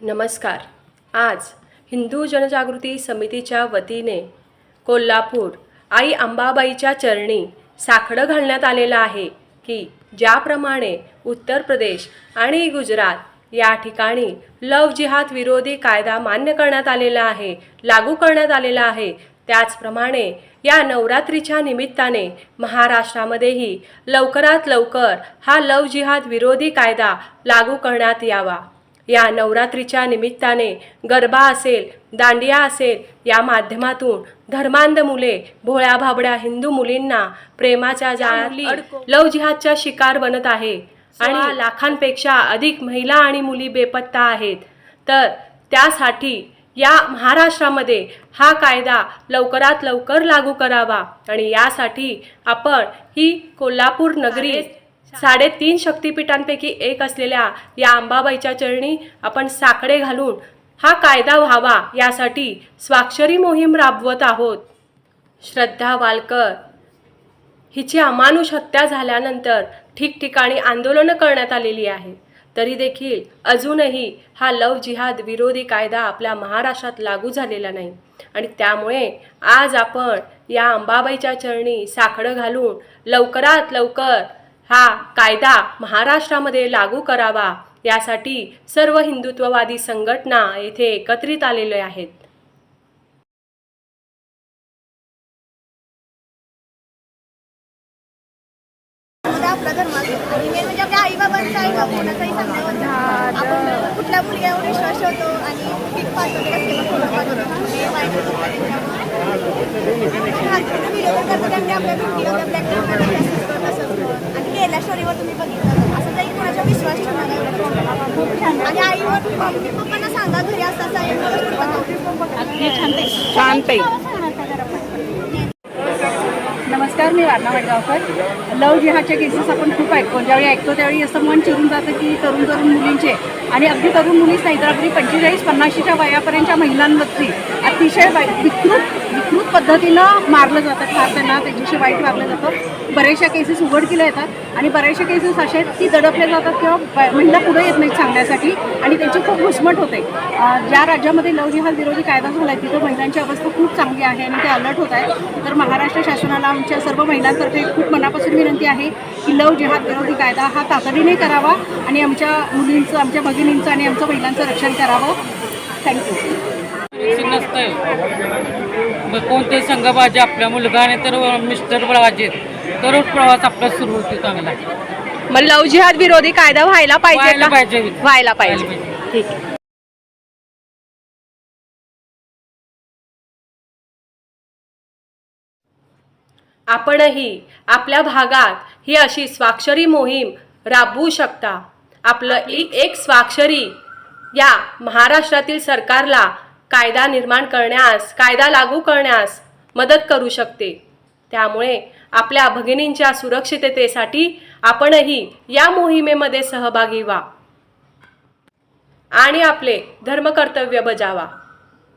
नमस्कार. आज हिंदू जनजागृती समितीच्या वतीने कोल्हापूर आई अंबाबाईच्या चरणी साखडं घालण्यात आलेलं आहे की ज्याप्रमाणे उत्तर प्रदेश आणि गुजरात या ठिकाणी लव जिहाद विरोधी कायदा मान्य करण्यात आलेला आहे लागू करण्यात आलेला आहे. त्याचप्रमाणे या नवरात्रीच्या निमित्ताने महाराष्ट्रामध्येही लवकरात लवकर हा लव जिहाद विरोधी कायदा लागू करण्यात यावा. या नवरात्रीच्या निमित्ताने गरबा असेल दांडिया असेल या माध्यमातून धर्मांध मुले भोळ्या भाबड्या हिंदू मुलींना प्रेमाच्या जाळात लव जिहादच्या शिकार बनत आहे. आणि लाखांपेक्षा अधिक महिला आणि मुली बेपत्ता आहेत. तर त्यासाठी या महाराष्ट्रामध्ये हा कायदा लवकरात लवकर लागू करावा. आणि यासाठी आपण ही कोल्हापूर नगरी साडेतीन शक्तिपीठांपैकी एक असलेल्या या अंबाबाईच्या चरणी आपण साकडे घालून हा कायदा व्हावा यासाठी स्वाक्षरी मोहीम राबवत आहोत. श्रद्धा वालकर हिची अमानुष हत्या झाल्यानंतर ठिकठिकाणी आंदोलनं करण्यात आलेली आहे. तरी देखील अजूनही हा लव जिहाद विरोधी कायदा आपल्या महाराष्ट्रात लागू झालेला नाही. आणि त्यामुळे आज आपण या अंबाबाईच्या चरणी साखडं घालून लवकरात लवकर हा कायदा महाराष्ट्रामध्ये लागू करावा यासाठी सर्व हिंदुत्ववादी संघटना येथे एकत्रित आलेले आहेत. आणि पीक आपल्या स्टोरीवर तुम्ही बघितलं असं जाईल कोणाचा विश्वास ठेवू नका खूप छान. आणि आईवर मम्मी पप्पांना सांगा घरी असता शांत नमस्कार मी वारणा वडगावकर लव जिहादच्या केसेस आपण खूप ऐकतो. ज्यावेळी ऐकतो त्यावेळी असं मन चिरून जातं की तरुण तरुण मुलींचे. आणि अगदी तरुण मुलीच नाही तर अगदी पंचेचाळीस पन्नाशीच्या वयापर्यंतच्या महिलांवरती अतिशय विकृत पद्धतीनं मारलं जातं ठार त्यांना त्यांच्याशी वाईट वागलं जातं. बऱ्याचशा केसेस उघडकीला येतात आणि बऱ्याचशा केसेस अशा आहेत की दडपल्या जातात किंवा महिला पुढे येत नाहीत सांगण्यासाठी आणि त्यांची खूप घुसमट होते. ज्या राज्यामध्ये लव जिहाद विरोधी कायदा झाला आहे तिथं महिलांची अवस्था खूप चांगली आहे आणि ते अलर्ट होत आहेत. तर महाराष्ट्र शासनाला आमच्या सर्व महिलांतर्फे खूप मनापासून विनंती आहे की लव जिहाद विरोधी कायदा हा तातडीने करावा आणि आमच्या मुलींचं आमच्या भगिनींचं आणि आमचं महिलांचं रक्षण करावं. थँक्यू कोणते संघबाजी आपल्या मुलगाने तर मिस्टर बाजी तरच प्रवास आपला सुरू होतो चांगला. मग लव जिहाद विरोधी कायदा व्हायला पाहिजे व्हायला? पाहिजे. व्हायला पाहिजे. ठीक आहे. आपणही आपल्या भागात ही अशी स्वाक्षरी मोहीम राबवू शकता. आपलं एक एक स्वाक्षरी या महाराष्ट्रातील सरकारला कायदा निर्माण करण्यास कायदा लागू करण्यास मदत करू शकते. त्यामुळे आपल्या भगिनींच्या सुरक्षिततेसाठी आपणही या मोहिमेमध्ये सहभागी व्हा. आणि आपले धर्मकर्तव्य बजावा.